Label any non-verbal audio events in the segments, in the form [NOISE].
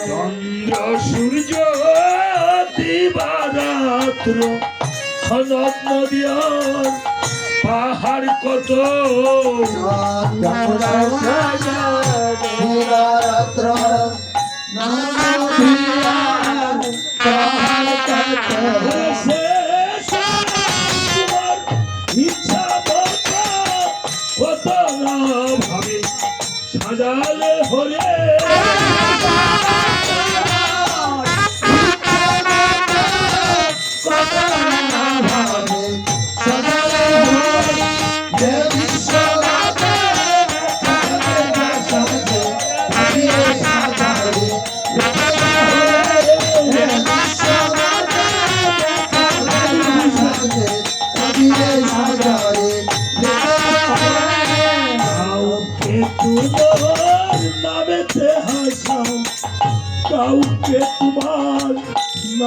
চন্দ্র সূর্য দিবারাত্র খনক নদিয়ার পাহাড় কত? দিবারাত্র পাহাড় কত?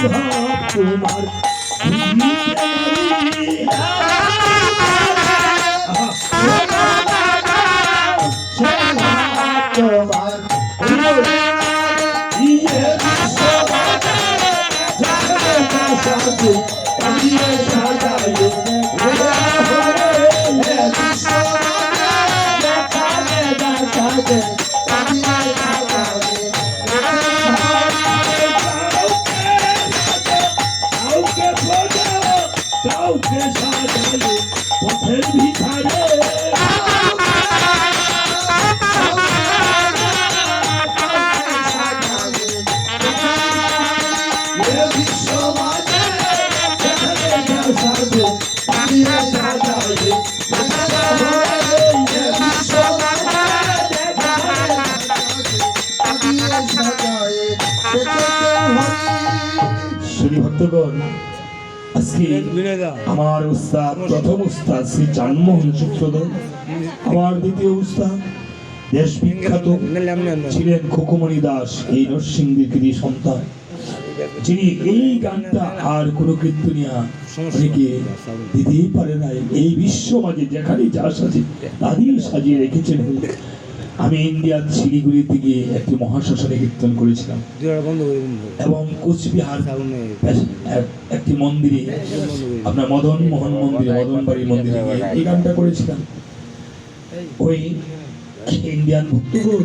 তোমার আমার উস্তাদ প্রথম উস্তাদ শ্রী চানমোহন চক্রধর আমার দ্বিতীয় উস্তাদ দেশ বিখ্যাত ছিলেন খোকুমণি দাস এই নরসিংদীর কৃতি সন্তান। যিনি এই গানটা আর কোনো কীর্তনিয়া অনেকে দিতেই পারে নাই। এই বিশ্ব মাঝে যেখানে যা সাজে তাদের সাজিয়ে রেখেছেন। আমি ইন্ডিয়ার শিলিগুড়ি থেকে একটি মহাশ্মশানে কীর্তন করেছিলাম। এবং কোচবিহার এক- একটি মন্দিরে আপনার মদন মোহন মন্দিরে মদন বাড়ি মন্দিরে গিয়ে এই গানটা করেছিলাম। ওই ইন্ডিয়ান ভক্তগণ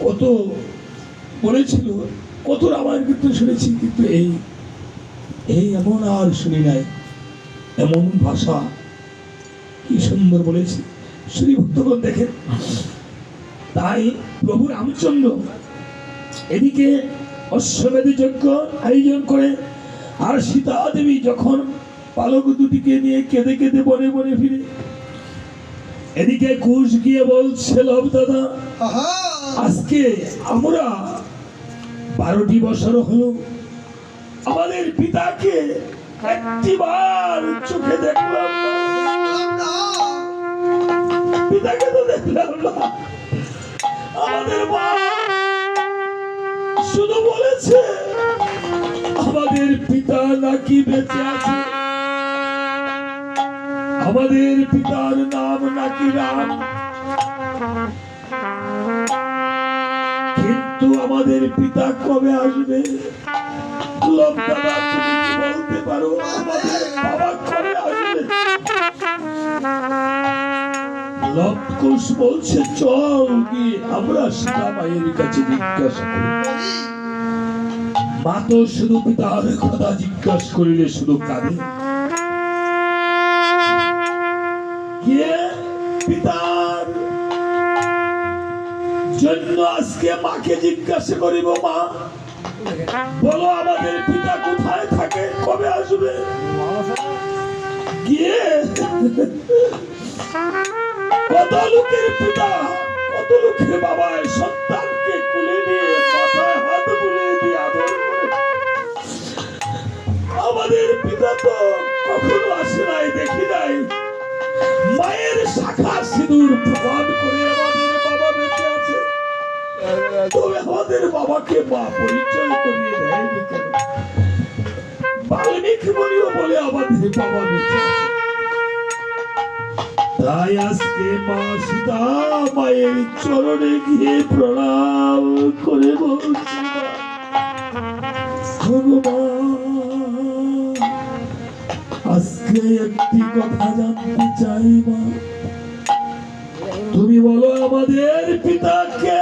কত বলেছিল কত রামায়ণ কীর্তন শুনেছি কিন্তু এই এই এমন আর শুনি নাই। এমন ভাষা কি সুন্দর বলেছে। শ্রী ভক্তগণ দেখেন তাই প্রভু রামচন্দ্র এদিকে অশ্বমেধ যজ্ঞ আয়োজন করে আর সীতা দেবী যখন পালক দুটিকে নিয়ে কেঁদে কেঁদে বনে বনে ফিরে এদিকে কুশ গিয়ে বলছে লব দাদা আজকে আমরা বারোটি বছর হলো আমাদের পিতাকে একটিবার চোখে দেখলাম পিতাকে তো দেখলাম না। আমাদের মা শুধু বলেছে, আমাদের পিতা নাকি বেঁচে আছে। আমাদের পিতার নাম নাকি রাম। কিন্তু আমাদের পিতা কবে আসবে? বলতে পারো? আমাদের বাবা কবে আসবে? লবকুশ বলছে, চল গিয়ে আমরা সীতা মায়ের কাছে জিজ্ঞাসা করি। মা তো শুধু পিতার কথা জিজ্ঞাসা করিলে শুধু কাঁদে। কে? পিতার জন্য আজকে মাকে জিজ্ঞাসা করিব, মা। বলো, আমাদের পিতা কোথায় থাকে? কবে আসবে? গিয়ে কত লোকের পিতা কত লোকের বাবা এই সন্তানকে কুলে নিয়ে হাত বুলিয়ে দিয়ে আদর আমাদের পিতা তো কখনো আসে নাই, দেখি নাই। মায়ের শাখা সিঁদুর প্রমাণ করে আমাদের বাবা বেঁচে আছে। তবে আমাদের বাবাকে মা পরিচয় করিয়ে দেয়নি কেন? বাল্মীকি মুনিও বলে আমাদের বাবা বেঁচে আছে। তাই আজকে মা সীতা মায়ের চরণে গিয়ে প্রণাম করে বলছি আজকে একটি কথা জানতে চাই মা। তুমি বলো আমাদের পিতাকে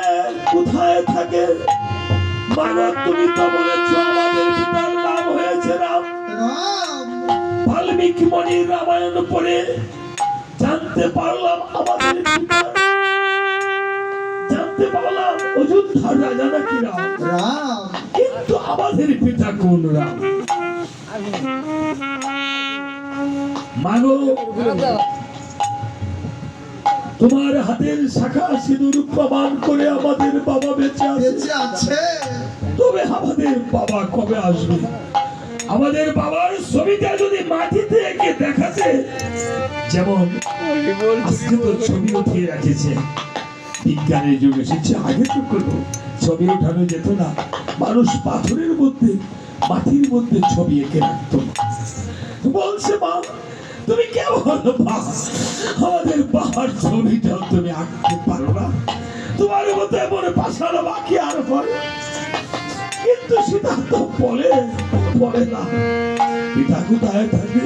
কোথায় থাকে? মাগো তুমি তো বলেছ আমাদের পিতার নাম হয়েছে রাম। রাম। বাল্মীকি মণির রামায়ণ পড়ে জানতে পারলাম আমাদের জানতে পারলাম অযোধ্যার রাজা নাকি রাম। কিন্তু আমাদের পিতা কোন রাম? মাগো তোমার হাতের শাখা সিঁদুর প্রমাণ করে আমাদের বাবা বেঁচে আছে। বেঁচে আছে। তবে আমাদের বাবা কবে আসবে? আমাদের বাবার ছবিটা যদি মাটিতে এঁকে দেখাতে যেমন আজকে তো ছবি উঠিয়ে রাখেছে। বিজ্ঞানের যুগ এসেছে আগে তো কোনো ছবি ওঠানো যেত না। মানুষ পাথরের মধ্যে মাটির মধ্যে ছবি এঁকে রাখতো। বলছে মা তুমি কেমন আমাদের বাবার ছবিটাও তুমি আঁকতে পারো না। তোমার মতো এমন পাশানো বাকি আর পরে কিন্তু সেটা তো পরে পরে না। পিতা কোথায় থাকে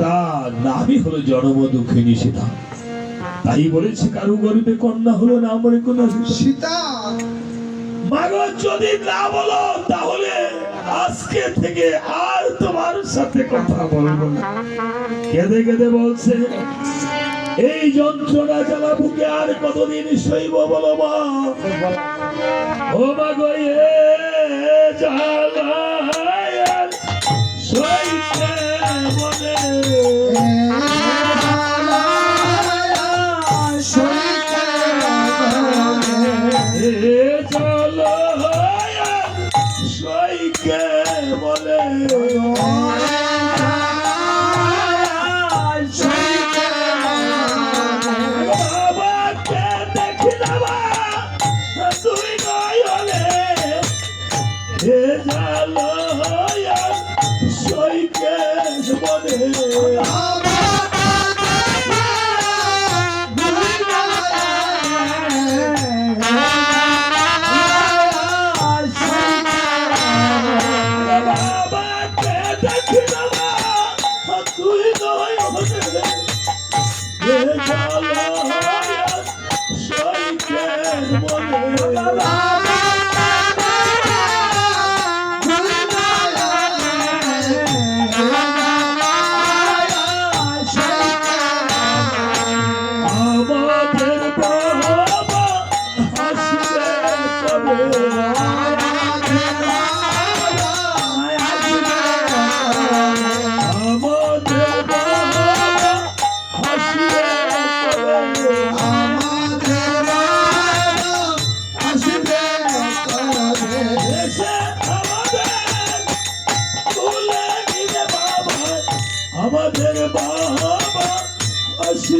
সেটা নামই হলো জন্ম দুঃখিনী সেটা তাই বলেছে কারু গরিবে কন্যা হলো না আমার কোনো সীতা। মাগো যদি না বলো তাহলে আজকে থেকে আর তোমার সাথে কথা বলব না। কেঁদে কেঁদে বলছে এই যন্ত্রণা জ্বালা বুকে আর কতদিন সইব বলো মা? ও মাগো এ জ্বালা।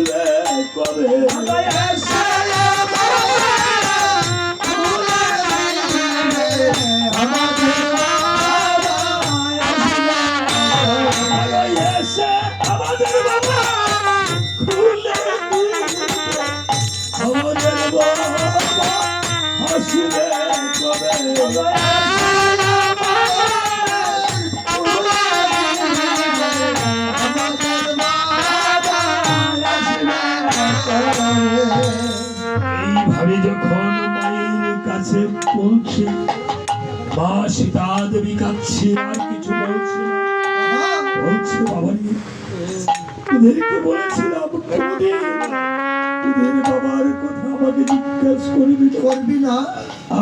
আসবে কবে কাঁদছে আর কিছু বলছে বলছে বাবা রে, বলেছিলাম তোদের বাবার কথা আমাকে জিজ্ঞাসা করবি করবি না।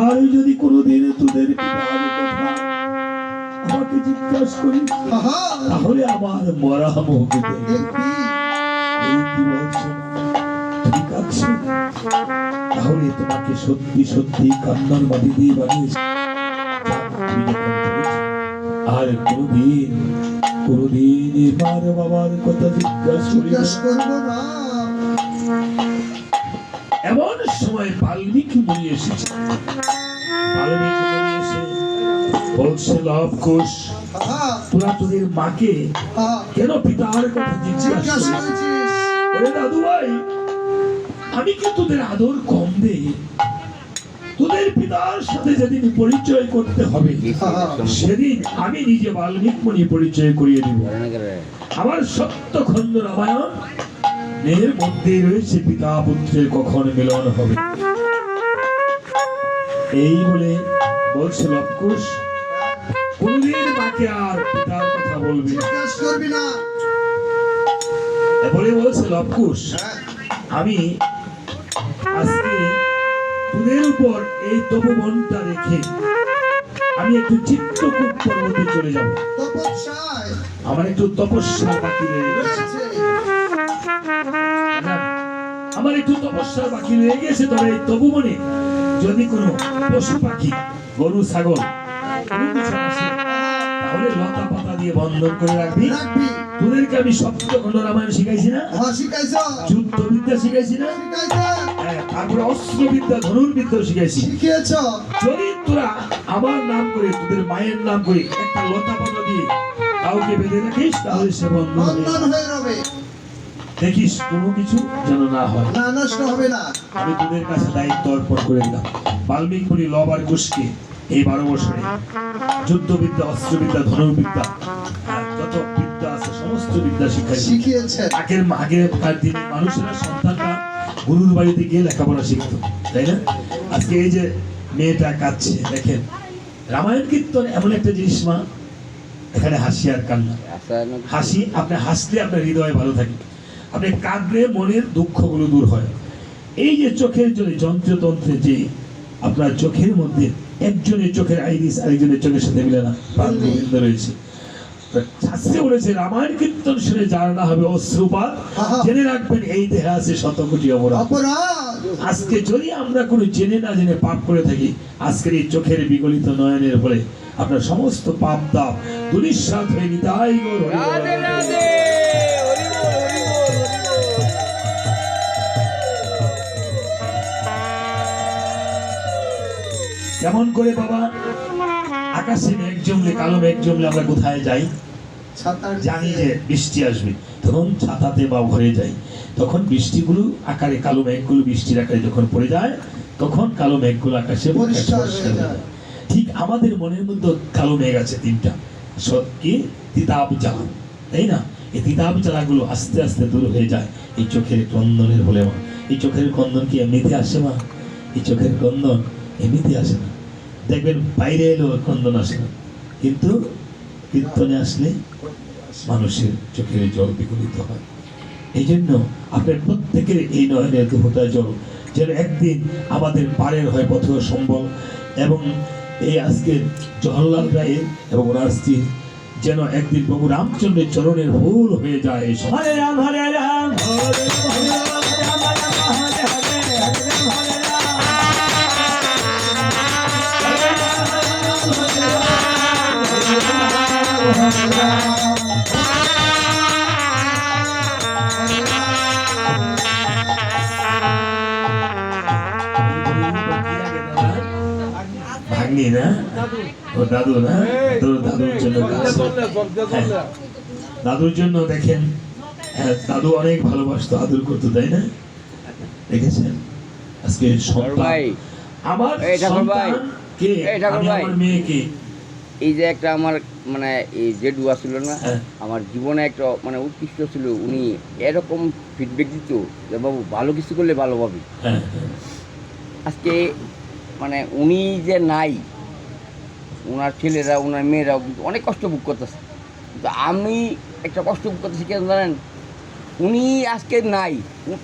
আর যদি কোনোদিন তোদের পিতা জিজ্ঞাসা করি তাহলে আমার মরা মুখে ঠিক আছে। তাহলে তোমাকে সত্যি সত্যি কান্নার মাটি দিয়ে বানিয়েছে। আর কোনদিন কোনদিন এবার বাবার কথা জিজ্ঞাসা করব। না। এমন সময় বাল্মীকি মুনি এসেছে। বাল্মীকি মুনি এসে বলছে লব কোষ তোরা তোদের মাকে কেন পিতার কথা জিজ্ঞাসা জিজ্ঞাস করিস? করেছিস। ওরে দাদু ভাই আমি কি তোদের আদর কম দেই তোদের পিতার সাথে যেদিন পরিচয় করতে হবে সেদিন আমি নিজে বাল্মীক মনি পরিচয় করিয়ে দিব। আমার সত্য খণ্ড রামায়ণ এর মধ্যে রয়েছে পিতা পুত্রের কখন মিলন হবে। এই বলে বলছে লবকুশ কোনদিন মাকে আর পিতার কথা বলবি না। করবি না। বলে বলছে লবকুশ হ্যাঁ। আমি আজকে তোদের উপর এই তপবনটা রেখে আমি একটু চিত্রকূট পর্বতে চলে যাব। আমার একটু তপস্যা বাকি রয়েছে। আমার একটু তপস্যা বাকি রয়ে গেছে তবে এই তপবনে যদি কোনো পশু পাখি গরু ছাগল তাহলে লতা পাতা দিয়ে বন্ধন করে রাখবি। তোদেরকে আমি সপ্তখণ্ড রামায়ণ শিখাইছি না? হ্যাঁ শিখাইছ। যুদ্ধ বিদ্যা শিখাইছি না? শিখাইছ হ্যাঁ, তারপরে অস্ত্র বিদ্যা ধনুর্বিদ্যাও শিখিয়েছ? যদি তোরা আমার নাম করে তোদের মায়ের নাম করে একটা লতা পাতা দিয়ে কাউকে বেঁধে রাখিস তাহলে সে বন্ধ বন্ধন হয়ে রবে দেখিস কোনো কিছু যেন না হয়। না নষ্ট হবে না। আমি তোদের কাছে দায়িত্ব অর্পণ করে দিলাম। বাল্মীক মুনি লবার কুশকে এই বারো বছরে যুদ্ধবিদ্যা অস্ত্রবিদ্যা ধনুর্বিদ্যা যত বিদ্যা আছে সমস্ত বিদ্যা শিক্ষাই শিখিয়েছেন আগের আগেরকার দিনে মানুষেরা সন্তানরা গুরুর বাড়িতে গিয়ে লেখাপড়া শিখতো, তাই না? আজকে এই যে মেয়েটা কাঁদছে, দেখেন। রামায়ণ কীর্তন এমন একটা জিনিস, মা, এখানে হাসি আর কান্না। হাসি, আপনি হাসলে আপনার হৃদয় ভালো থাকে। আপনি কাঁদলে মনের দুঃখগুলো দূর হয়। এই যে চোখের জন্য যন্ত্রতন্ত্রে যে আপনার চোখের মধ্যে একজনের চোখের আইরিস আরেকজনের চোখের সাথে মিলে না, প্রাণ রয়েছে। শাস্ত্রে বলেছে রামায়ণ কীর্তন শুনে যার না হবে অশ্রুপাত জেনে রাখবেন এই দেহে আছে শত অপরাধ। অপরাধ। আজকে যদি আমরা কোনো জেনে না জেনে পাপ করে থাকি আজকের এই চোখের বিগলিত নয়নের ফলে আপনার সমস্ত পাপ দাপ দুনিশ্বাত হয়ে নিতাই গৌর হরি বল। রাধে রাধে হরি বল হরি বল হরি বল। কেমন করে বাবা? আকাশে জমলে কালো মেঘ জমলে আমরা কোথায় যাই? জানি যে বৃষ্টি আসবে। তখন ছাতাতে বা ঘরে যাই। তখন বৃষ্টিগুলো আকারে কালো মেঘগুলো বৃষ্টির আকারে যখন পড়ে যায় তখন কালো মেঘগুলো আকাশে। ঠিক আমাদের মনের মধ্যে কালো মেঘ আছে তিনটা। সব কি তিতাব জ্বালা তাই না? এই তিতাব জ্বালাগুলো আস্তে আস্তে দূর হয়ে যায়। এই চোখের ক্রন্দনের বলে মা। এই চোখের ক্রন্দন কি এমনিতে আসে মা? এই চোখের ক্রন্দন এমনিতে আসে না। দেখবেন বাইরে এলেও ক্রন্দন আসে না। কিন্তু কীর্তনে আসলে মানুষের চোখের জল বিগলিত হয়। এই জন্য আপনার প্রত্যেকের এই নয়নের দুহতা জল যেন একদিন আমাদের পাড়ের হয় পথ সম্বল এবং এই আজকে জওহরলাল রায়ের এবং ওনার স্ত্রী যেন একদিন প্রভু রামচন্দ্রের চরণের ভুল হয়ে যায়। ভাগ্নি না ও দাদু না তোর দাদুর জন্য। হ্যাঁ, দাদুর জন্য দেখেন হ্যাঁ দাদু অনেক ভালোবাসতো আদর করতো তাই না? দেখেছেন? আজকে ভাই। আমার সন্তান কে? আমি ভাই। আমার মেয়েকে। এই যে একটা আমার মানে এই যে ডুয়া ছিল না হ্যাঁ। আমার জীবনে একটা মানে উৎকৃষ্ট ছিল। উনি এরকম ফিডব্যাক দিত যে বাবু ভালো কিছু করলে ভালো পাবি। হ্যাঁ হ্যাঁ, আজকে মানে উনি যে নাই ওনার ছেলেরা ওনার মেয়েরাও কিন্তু অনেক কষ্ট ভোগ করতেছে। কিন্তু আমি একটা কষ্ট ভোগ করতেছি কেন জানেন? উনি আজকে নাই।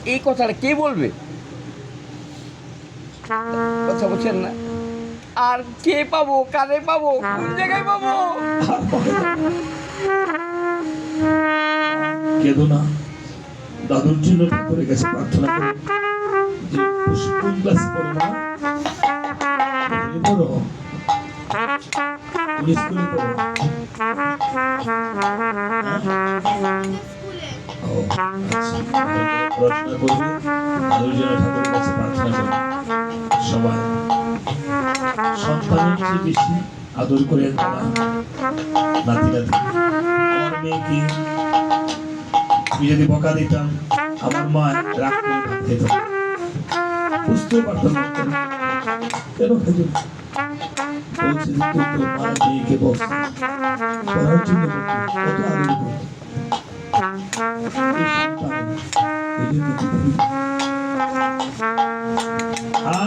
এই কথাটা কে বলবে? কথা বলছেন না? আর কে পাবো কারে পাবো কোন জায়গায় পাবো। কেঁদো না। দাদুর জন্য ঠাকুরের কাছে প্রার্থনা করো। যে পড়ো স্কুলে পড়ো আচ্ছা। পড়াশোনা করবে। দাদুর জন্য ঠাকুরের কাছে প্রার্থনা করবে। সবাই। সন্তানের চেয়ে বেশি আদর করে তারা নাতি নাতি আমার মেয়েকে আমি যদি বকা দিতাম, আমার মা রাগ বুঝতেও পারতাম কেন খেত না? বলছে যে তুই তোর মা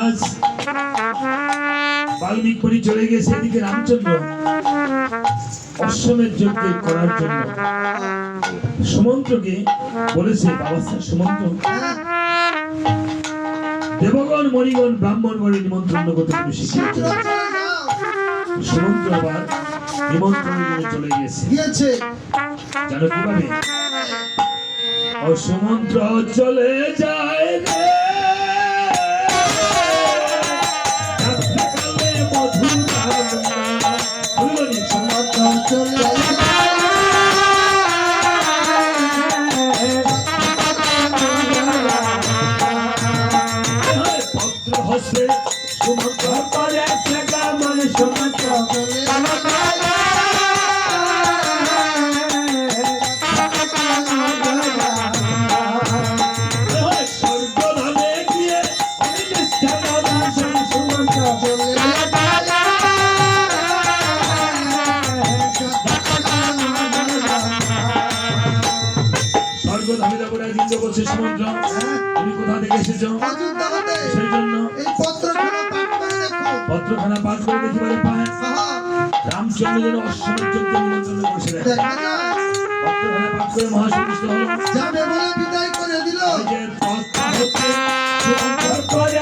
আজ বাল্মিক পরি চলে গেছে এদিকে রামচন্দ্র। অশ্বমের যজ্ঞ করার জন্য। সুমন্ত্রকে বলেছে বাবা সুমন্ত্র। দেবগণ মণিগণ ব্রাহ্মণগণের নিমন্ত্রণ করতে তুমি শিখিয়েছ। সুমন্ত্র আবার নিমন্ত্রণের জন্য চলে গিয়েছে। জানো কীভাবে? ও সুমন্ত্র চলে যায় রে। সমর্থ চলে পত্র হস্তে সুমন্ত্র করে, সেটা মানে সুমন্ত্র চলে সুমন্ত্র তুমি কোথা থেকে এসেছ? সেই জন্য পত্রখানা পাঠ করে দেখিবারে পায় রামচন্দ্র যেন অশ্বমের যজ্ঞ নিমন্ত্রণ করেছিলেন পত্রখানা পাঠ করে মহাসন্তুষ্ট হলো। যাবে বলে বিদায় করে দিল। পত্র করে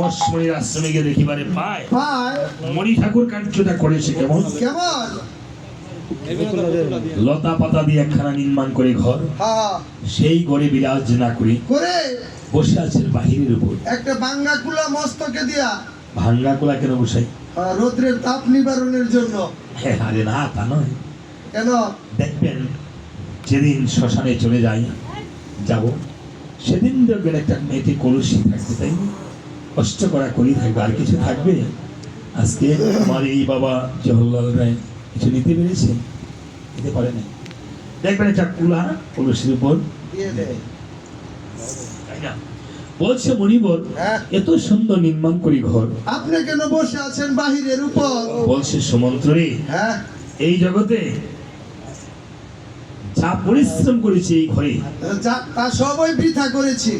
নমস্মণির আশ্রমে গিয়ে দেখিবারে পায়। মণি ঠাকুর কার্যটা করেছে কেমন? কেমন? লতা পাতা দিয়ে একখানা নির্মাণ করে ঘর। হ্যাঁ। সেই ঘরে বিরাজ না করে করে বসে আছেন বাহিরের উপর। একটা বাঙ্গা কুলা মস্তকে দিয়া। ভাঙ্গা কুলা কেন বসাই? আহ, রৌদ্রের তাপ নিবারণের জন্য। হ্যাঁ আরে না তা নয়। কেন? দেখবেন যেদিন শ্মশানে চলে যাই যাব সেদিন দেখবেন একটা মেয়েটি কলসি থাকবে তাই না? কষ্ট করা করি থাকবে। আর কিছু থাকবে আজকে আমার এই বাবা জওহরলাল রায় কিছু নিতে পেরেছে? নিতে পারে না দেখবেন একটা কুলা কলসির উপর। বলছে মণিবর হ্যাঁ। এত সুন্দর নির্মাণ করি ঘর। আপনি কেন বসে আছেন বাহিরের উপর? বলছে সুমন্ত্রী হ্যাঁ। এই জগতে যা পরিশ্রম করেছি এই ঘরে তা সবই বৃথা করেছি।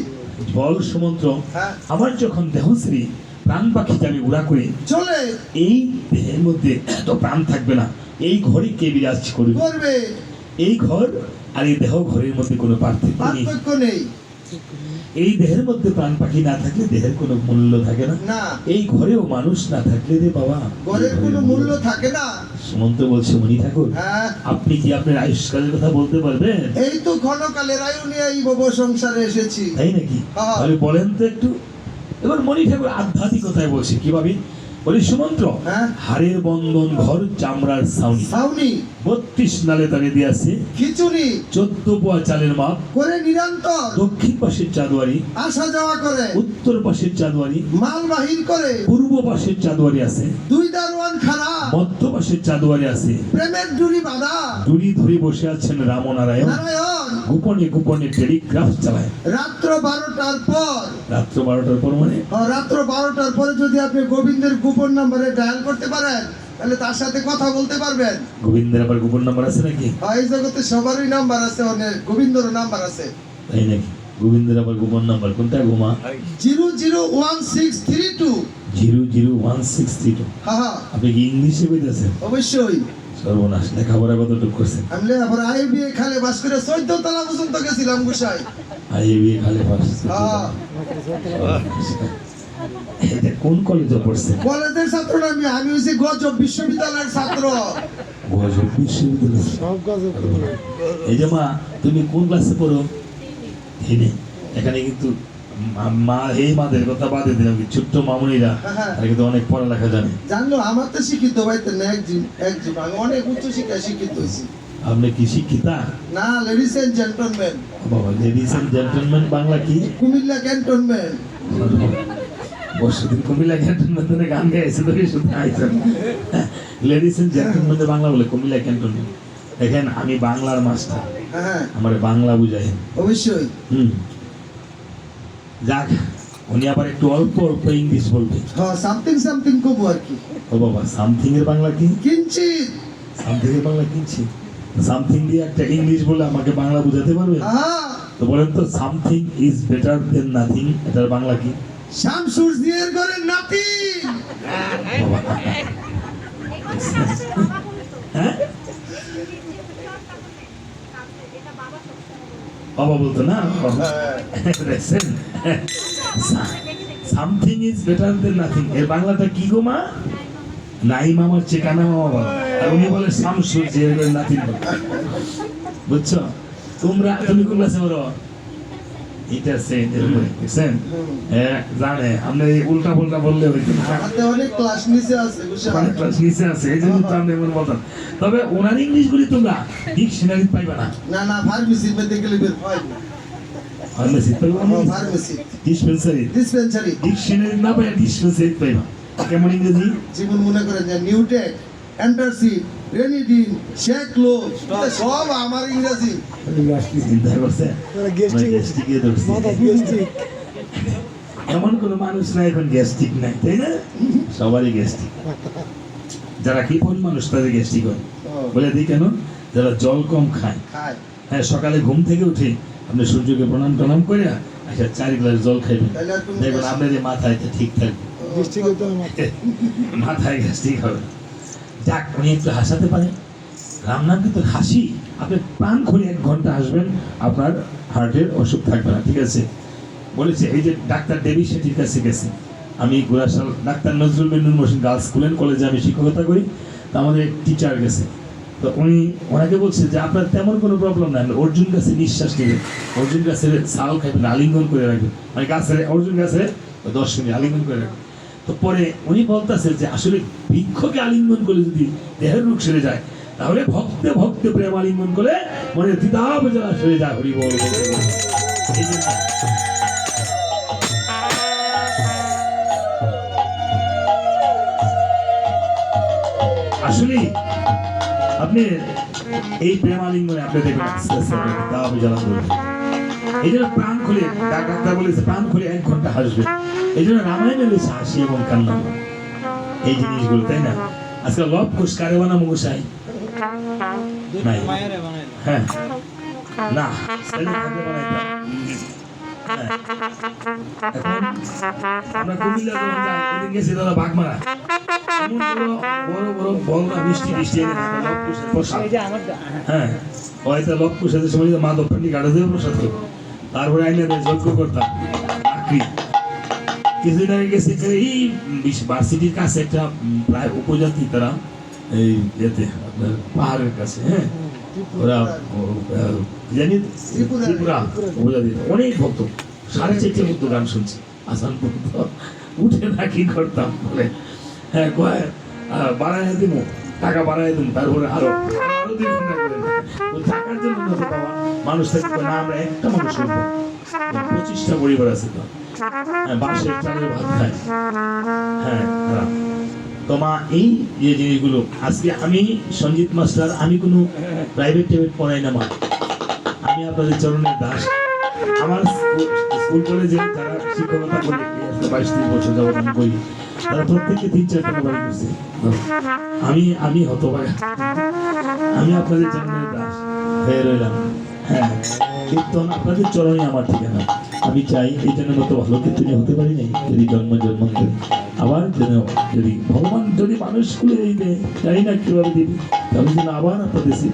বল সমুদ্র হ্যাঁ। আমার যখন দেহশ্রী প্রাণ পাখি যাবে উড়া করে চলে। এই দেহের মধ্যে এত প্রাণ থাকবে না। এই ঘরে কে বিরাজ করবে? করবে। এই ঘর আর এই দেহ ঘরের মধ্যে কোনো পার্থক্য নেই। পার্থক্য নেই। এই দেহের মধ্যে প্রাণ পাখি না থাকলে দেহের কোনো মূল্য থাকে না। না। এই ঘরেও মানুষ না থাকলে রে বাবা ঘরের কোনো মূল্য থাকে না। সুমন্ত বলছে মণি ঠাকুর হ্যাঁ। আপনি কি আপনার আয়ুষ্কালের কথা বলতে পারবেন? এই তো ক্ষণকালের আয়ু নিয়ে এই ভব সংসারে এসেছি। তাই নাকি? হ্যাঁ। তাহলে বলেন তো একটু। এবার মণি ঠাকুর আধ্যাত্মিকতায় বলছে কীভাবে বলি সুমন্ত্র হ্যাঁ। হাড়ের বন্ধন ঘর চামড়ার ছাউনি। ছাউনি। বত্রিশ নালে দাঁড়িয়ে দিয়ে আছে খিচুড়ি। চোদ্দ পোয়া চালের মাপ। করে নিরন্তর। দক্ষিণ পাশের চাঁদোয়ারি আসা যাওয়া করে। উত্তর পাশের চাঁদোয়ারি মাল বাহির করে। পূর্ব পাশের চাঁদোয়ারি আছে। দুই দারোয়ান খানা মধ্য পাশের চাঁদোয়ারি আছে। প্রেমের ডুরি বাঁধা। দড়ি ধরে বসে আছেন রামনারায়ণ। নারায়ণ। গোপনে গোপনে টেলিগ্রাফ চালায়। রাত্র বারোটার পর। রাত্র বারোটার পর মানে? রাত্র বারোটার পরে যদি আপনি গোবিন্দের গোপন নাম্বারে ডায়াল করতে পারেন তাহলে তার সাথে কথা বলতে পারবেন। গোবিন্দের আবার গোপন নাম্বার আছে নাকি? হ্যাঁ, এই জগতে সবারই নাম্বার আছে অনেক গোবিন্দর নাম্বার আছে। তাই নাকি? গোবিন্দের আবার গোপন নাম্বার কোনটা গোমা? Zero zero one six three two. Zero zero one six three two. হ্যাঁ হ্যাঁ। আপনি কি ইংলিশে বইতেছেন অবশ্যই। সর্বনাশ। লেখাপড়া কতটুকু করছেন আমি লেখাপর আই বিয়ে খালে বাস করে চোদ্দ তলা পর্যন্ত গেছিলাম গুসাই। আই এ বি খালে পাস হ্যাঁ কোন কলেজে পড়ছে? কলেজের ছাত্র না আমি আমি হচ্ছি গজব বিশ্ববিদ্যালয়ের ছাত্র। গজব বিশ্ববিদ্যালয়। সব এই যে মা তুমি কোন ক্লাসে পড়ো? হিনে এখানে কিন্তু মা- এই মাদের কথা বাদে দিলাম কি? ছোট্ট মামুনিরা হ্যাঁ। কিন্তু অনেক পড়ালেখা জানে। জানলো আমার তো শিক্ষিত ভাইতে না একজন একজন আমি অনেক উচ্চ শিক্ষায় শিক্ষিত হয়েছি। আপনি কি শিক্ষিতা? না লেডিস এন্ড জেন্টলম্যান বাবা লেডিস এন্ড জেন্টলম্যান বাংলা কি? কুমিল্লা ক্যান্টনমেন্ট বর্ষদিন কুমিল্লা ক্যান্টনমেন্ট থেকে গান গাইছে তো শুধু আইছেন লেডিস এন্ড জেন্টলম্যান বাংলা বলে কুমিল্লা ক্যান্টনমেন্ট দেখেন আমি বাংলার মাস্টার হ্যাঁ। হ্যাঁ আমার বাংলা বুঝাই অবশ্যই। হুম। যাক উনি আবার একটু অল্প অল্প ইংলিশ বলবে। হ্যাঁ সামথিং সামথিং কবু আর কি। ও বাবা সামথিং এর বাংলা কি? কিঞ্চিত সামথিং এর বাংলা কিনছি সামথিং দিয়ে একটা ইংলিশ বলে আমাকে বাংলা বুঝাতে পারবে? হ্যাঁ। তো বলেন তো something is better than nothing এটার বাংলা কি? শামসুর জিয়ের ঘরে নাতি। [LAUGHS] হ্যাঁ? বাবা বলতো না দেখছেন something is better than nothing. এর বাংলাটা কি গো মা? নাই মামার চেয়ে কানা মামা বলে। আর উনি বলে শামসুর যে নাথিং বলে। বুঝছ? তোমরা তুমি কোন ক্লাসে বলো এটা সে দেখছেন হ্যাঁ জানে আপনি উল্টা পুল্টা বললে হইতো না হাতে অনেক ক্লাস নিচে আছে অনেক ক্লাস নিচে আছে এই জন্য তো আপনি এমন বলতেন। তবে ওনার ইংলিশ গুলি তোমরা ডিকশনারি পাইবা না। না না ফার্মেসির মধ্যে গেলে বের হয় না। ফার্মেসি পাইবা না? ফার্মেসি ডিসপেন্সারি ডিসপেন্সারি ডিকশনারি না পাই ডিসপেন্সারি পাইবা। কেমন ইংরেজি? মনে করেন যে নিউটেক অ্যান্টারসিড রেনিডিন সব আমার ইংরেজি। ধরছে। এমন কোনো মানুষ নাই এখন গ্যাস্ট্রিক নাই তাই না? সবারই গ্যাস্ট্রিক। যারা কৃপণ মানুষ তাদের গ্যাস্ট্রিক হয়। বলে দিই কেন? যারা জল কম খায়। হ্যাঁ সকালে ঘুম থেকে উঠে আপনি সূর্যকে প্রণাম টনাম করে আচ্ছা চার গ্লাস জল খাইবেন। দেখবেন আপনার মাথায় ঠিক থাকবে। মাথায় গ্যাস্ট্রিক হবে। যাক, উনি একটু হাসাতে পারেন। রামনাম কিন্তু হাসি, আপনি প্রাণ খুলে এক ঘণ্টা হাসবেন, আপনার হার্টের অসুখ থাকবে না, ঠিক আছে? বলেছে, এই যে ডাক্তার দেবী শেঠির কাছে গেছে। আমি গুরাশাল, ডাক্তার নজরুল মেনুর মসিন গার্লস স্কুল অ্যান্ড কলেজে আমি শিক্ষকতা করি, তো আমাদের টিচার গেছে। তো উনি, ওনাকে বলছে যে, আপনার তেমন কোনো প্রবলেম নাই অর্জুন গাছে নিঃশ্বাস নেবেন। অর্জুন গাছের ছাল খাইবেন, আলিঙ্গন করে রাখবেন। মানে গাছের, অর্জুন গাছে দশ মিনিট আলিঙ্গন করে রাখবেন। তো পরে উনি বলতেছে যে আসলে বৃক্ষকে আলিঙ্গন করে যদি দেহের রোগ সেরে যায় তাহলে ভক্তে ভক্তে প্রেম আলিঙ্গন করে মনে দিদাব যারা সেরে যায় হরি বল বল, বল। এই জন্য আসলে আপনি এই প্রেমালিঙ্গনে আপনি দেখবেন এই জন্য প্রাণ খুলে ডাক্তার বলেছে প্রাণ খুলে এক ঘণ্টা হাসবে। এই জন্য রামায়ণে রয়েছে হাসি এবং কান্না। এই জিনিসগুলো তাই না? আজকাল লব কুশ কারে বানাবো গোসাই? হ্যাঁ। না হ্যাঁ। এখন আমরা কুমিল্লা যখন যাই ওদিন গেছি দাদা বাঘমারা বড় বলরা মিষ্টি মিষ্টি এনে হ্যাঁ। হয়তো সময় মাধব পান্ডি গাড়ি দিয়ে প্রসাদ করব তারপরে আইনে যজ্ঞ করতাম। চাকরি। কিছুদিন আগে গেছি এই ভার্সিটির কাছে একটা প্রায় উপজাতি তারা এই ইয়েতে আপনার পাহাড়ের কাছে হ্যাঁ? ওরা জানি? ত্রিপুরা। উপজাতি। অনেক ভক্ত। সাড়ে চারটে মতো গান শুনছি। আসান উঠে না কি করতাম বলে। হ্যাঁ কয় বাড়ায় দিব টাকা বাড়ায় দিব তারপরে আরও আরও টাকার জন্য বাবা, মানুষ থাকতে না, আমরা একটা মানুষ হইব। পঁচিশটা পরিবার আছে তো। হ্যাঁ ভাত খায়। হ্যাঁ হ্যাঁ। এই যে জিনিসগুলো, আজকে আমি সঞ্জিত মাস্টার, আমি কোনো প্রাইভেট টাইভেট পড়াই না, মা। আমি আপনাদের চরণের দাস। আমার স্কুল- কলেজে যারা শিক্ষকতা করে বাইশ তিরিশ বছর যাবত আমি করি প্রত্যেকে তিন চারটা করছে। আমি আমি আমি আপনাদের দাস। হয়ে, রইলাম। হ্যাঁ কীর্তন আপনাদের আমার ঠিকানা। আমি চাই এই জন্য মতো ভালো কীর্তনী হতে পারি নাই, যদি জন্ম জন্মান্তর আবার যেন যদি ভগবান যদি মানুষ করে দিতে, জানি না কীভাবে দিবে। তাহলে যেন আবার আপনাদের সেই